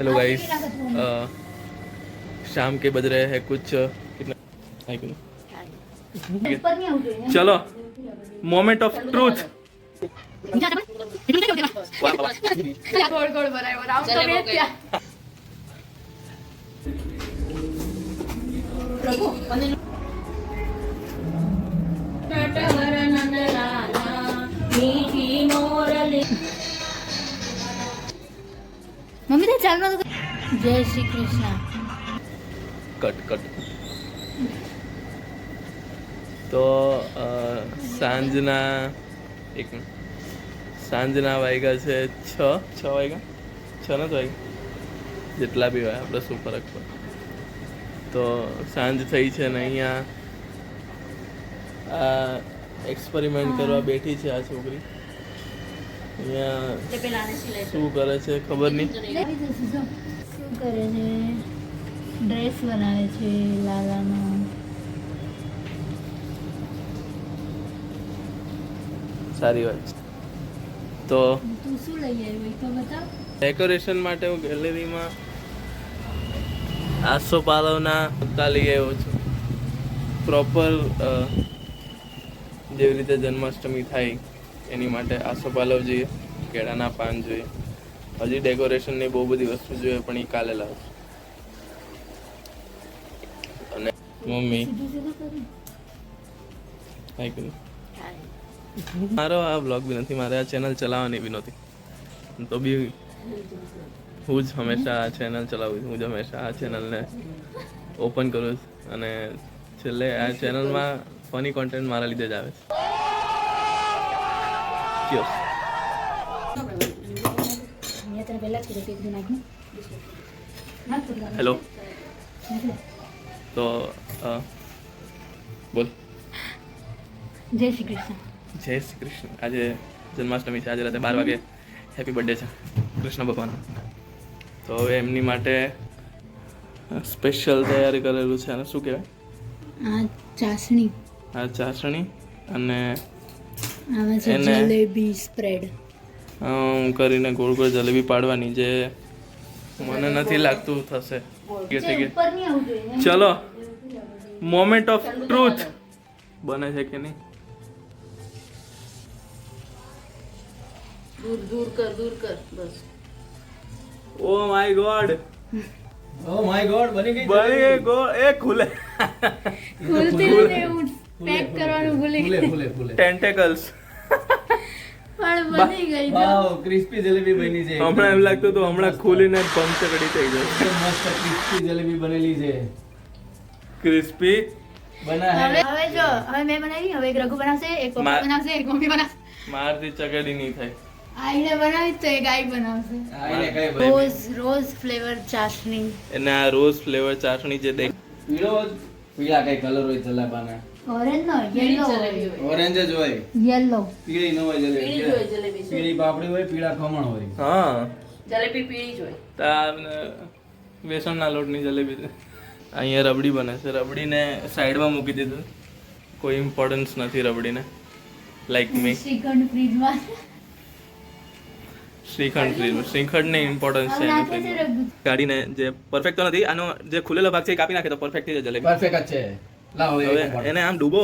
Hello guys शाम के बज रहे हैं कुछ कितना हाय कितना? ઉપર નહીં આવતું એને. चलो मोमेंट ऑफ ट्रूथ ગોળ ગોળ મમ્મી તો ચાલવા તો જય શ્રી કૃષ્ણ. Cut cut. તો સાંજના એક સાંજના વાગ્યા છે છ છ વાગ્યા? છ ને નથી વાગ્યા? જેટલા બી હોય આપણે શું ફરક પડે? તો સાંજ થઈ છે ને અહીંયા આ એક્સપેરિમેન્ટ કરવા બેઠી છે આ છોકરી. અહીંયા શું કરે છે ખબર નહીં. શું કરે છે ડ્રેસ બનાવે છે લાલાનો. સારી વાત છે. તો તું શું લઈ આવ્યો એ તો બતાવ. ડેકોરેશન માટે હું ગેલેરીમાં આસો પાલવના પત્તા લઈ આવ્યો છું. પ્રોપર જેવી રીતે જન્માષ્ટમી થાય. એની માટે આસોપાલવ જોઈએ, કેળાના પાન જોઈએ. હજી ડેકોરેશનની બહુ બધી વસ્તુ જોઈએ, પણ એ કાલે લાવશું. અને મમ્મી. મારો આ બ્લોગ બી નથી, મારે આ ચેનલ ચલાવવાની બી નહોતી. તો બી હું જ હંમેશા આ ચેનલ ચલાવું હું જ હંમેશા આ ચેનલને ઓપન કરું છું. અને છેલ્લે આ ચેનલમાં ફની કોન્ટેન્ટ મારા લીધે જ આવે છે. Cheers. મેં તને પહેલા જ કીધું કે કીધું નાખ્યું નાખ તો લાગે. હેલો તો બોલ જય શ્રી કૃષ્ણ. જય શ્રી કૃષ્ણ. આજે જન્માષ્ટમી છે. આજે રાતે બાર વાગે હેપી બર્થડે છે કૃષ્ણ ભગવાન તો હવે એમની માટે સ્પેશિયલ તૈયારી કરેલું છે. અને શું કહેવાય? ચાસણી. આ ચાસણી અને એને- જલેબી સ્પ્રેડ. હું કરીને ગોળ ગોળ જલેબી પાડવાની જે મને નથી લાગતું થશે. ગઈ. ચલો. મોમેન્ટ ઓફ ટ્રુથ બને છે કે નહીં? દૂર દૂર કર દૂર કર બસ. Oh my god. Oh my god બની ગઈ બની ગોળ. એ ખુલે. ખુલતી નહીં હું પેક કરવાનું ભૂલી. ભૂલે ભૂલે ફૂલે ફૂલે ટેન્ટેકલ્સ પણ બની ગઈ જો વાવ ક્રિસ્પી જલેબી બની છે. હમણાં એમ લાગતું તો હમણાં ખુલીને પંચકડી થઈ જશે મસ્ત ક્રિસ્પી જલેબી બનેલી છે. ક્રિસ્પી બના હવે હવે જો હવે મેં બનાવી હવે એક રઘુ બનાવશે એક પપ્પા બનાવશે એક મમ્મી બનાવશે. મારથી ચકડી નહીં થાય. આઈને બનાવી તો એક આઈ બનાવશે. આઈને કઈ રોઝ રોઝ ફ્લેવર ચાસણી. એને આ રોઝ ફ્લેવર ચાસણી જે દેખ પીળો પીળા કઈ કલર હોય જલાબાના ઓરેન્જ નો યલો ઓરેન્જ જ હોય. યલો પીળી ન હોય જલેબી. પીળી જ હોય જલેબી પીળી પાપડી હોય પીળા ખમણ હોય. હા. જલેબી પીળી જ હોય. તાર બેસનના લોટની જલેબી છે. અહીંયા રબડી બને છે. રબડીને સાઈડમાં મૂકી દીધું. કોઈ ઇમ્પોર્ટન્સ નથી રબડીને. લાઈક મી શ્રીખંડ ફ્રીજમાં શ્રીખંડ ફ્રીજ શ્રીખંડને ઇમ્પોર્ટન્સ છે ગાડીને જે પરફેક્ટ તો નથી આનો જે ખુલેલો ભાગ છે એ કાપી નાખે તો પરફેક્ટ જ જલેબી. પરફેક્ટ જ છે. લાવો હવે એને આમ ડૂબો.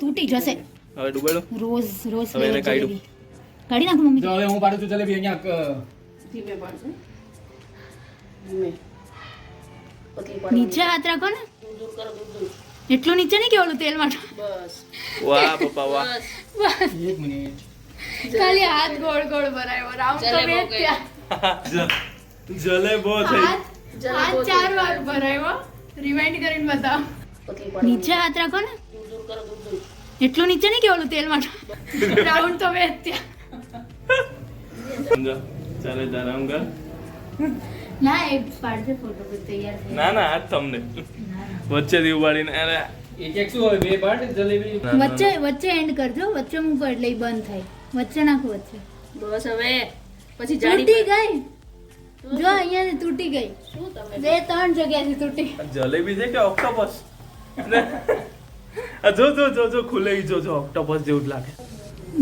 તૂટી જશે. હવે ડૂબેલો રોજ રોજ હવે એને કાઢી કાઢી નાખ મમ્મી. જો હવે હું પાડું છું જલેબી અહીંયા ધીમે પાડશે. નીચે હાથ રાખો ને. દૂર દૂર કરો દૂર દૂર એટલું નીચે નહીં કેવું તેલ માટે બસ. વાહ પપ્પા વાહ. બસ. એક મિનિટ. ખાલી હાથ ગોળ ગોળ ભરાયો. રાઉન્ડ તો બે જ જલેબો થઈ. હાથ ચાર વાર ભરાયો. રિમાઇન્ડ કરીને બતાવો. નીચે હાથ રાખો ને. એટલું નીચે નહીં કે ઓલું તેલમાં રાઉન્ડ તો બે ચાલે તારામ કર. ના એ પાડજે ફોટો તૈયાર ના ના આ તમને. વચ્ચેથી ઉપાડીને અરે એક એક શું હોય બે પાડ જલેબી. વચ્ચે વચ્ચે એન્ડ કરજો. વચ્ચે મૂકો એટલે ઈ બંધ થાય. વચ્ચે નાખો વચ્ચે. બસ હવે. પછી તૂટી જાડી ગઈ. જો અહીંયા તૂટી ગઈ. શું તમે બે ત્રણ જગ્યાથી તૂટી. જલેબી છે કે ઓક્ટોપસ જો જો જો જો ખુલે જો જો ઓક્ટોપસ જેવું જ લાગે.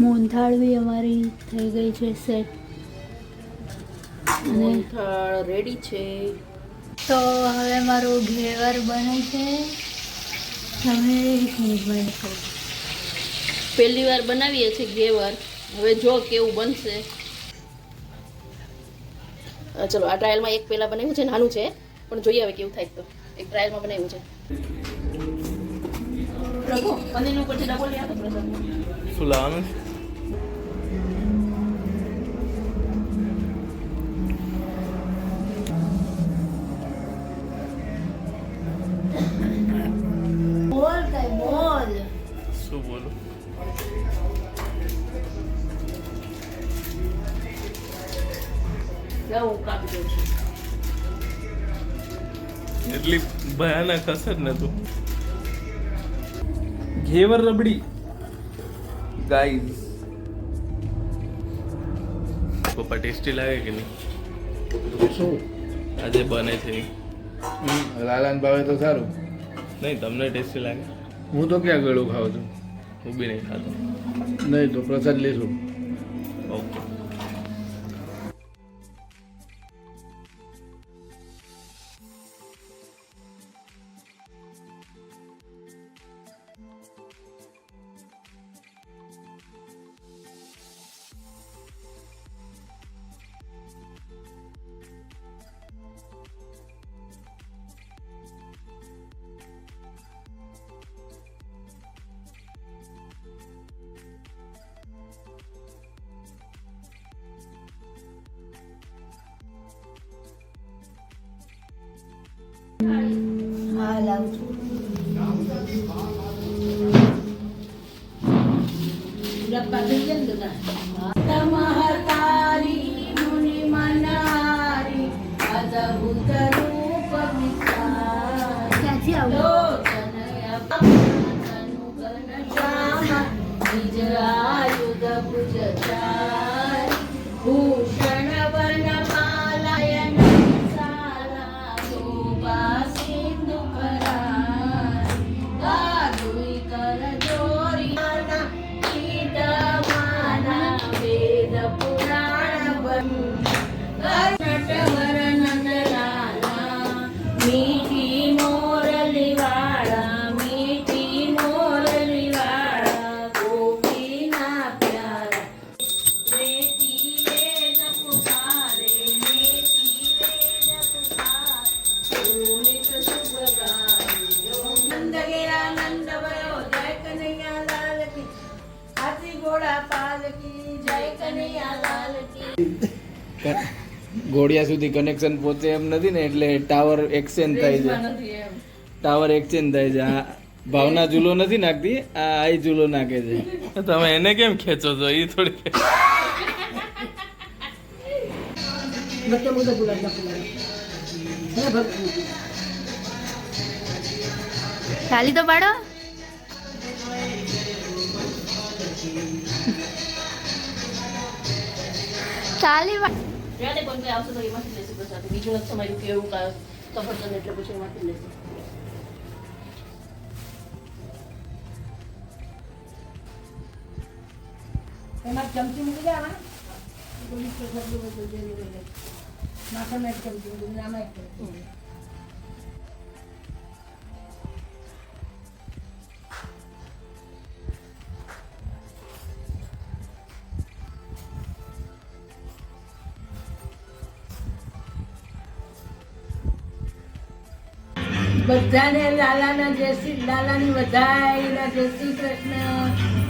મોહનથાળ બી અમારી થઈ ગઈ છે સેટ મોહનથાળ રેડી છે. તો હવે મારું ઘેવર બને છે. હવે એક મિનિટ બને છે. પહેલી વાર બનાવીએ છીએ ઘેવર. હવે જો કેવું બનશે. ચલો આ ટ્રાયલમાં એક પહેલાં બનાવ્યું છે નાનું છે. પણ જોઈએ હવે કેવું થાય તો. એક ટ્રાયલમાં બનાવ્યું છે. રઘુ પનીરની ઉપરથી ડબલ આપો પ્રસાદ શું લાવવાનું? બોલું એટલી ભયાનક હશે ને નતું ઘેવર રબડી ગાઈઝ પપ્પા ટેસ્ટી લાગે કે નહીં શું આજે બને છે. લાલાન ભાવે તો સારું નહીં તમને ટેસ્ટી લાગે હું તો ક્યાં ગળું ખાઉં છું હું બી નહીં ખાતો નહીં તો પ્રસાદ લેશું ઓકે થઈ ઘોડિયા સુધી કનેક્શન પહોંચે એમ નથી ને એટલે ટાવર એક્સચેન્જ થાય છે. ટાવર એક્સચેન્જ થાય છે. આ ભાવના ઝૂલો નથી નાખતી આ આ ઝૂલો નાખે છે. તમે એને કેમ ખેંચો છો? એ થોડી ખાલી તો પાડો. ખાલી જ્યારે કોઈ કોઈ આવશે તો એમાંથી લેશું પ્રસાદ. બીજું નથી સમાયું કે એવું કા સફરજન એટલે પછી એમાંથી લેશું. એમાં ચમચી મૂકી દેવા ગોળી પ્રસાદ માથામાં એક ચમચી આમાં એક ચમચી બધાને લાલાના જય શ્રી લાલાની વધાઈના જય શ્રી કૃષ્ણ.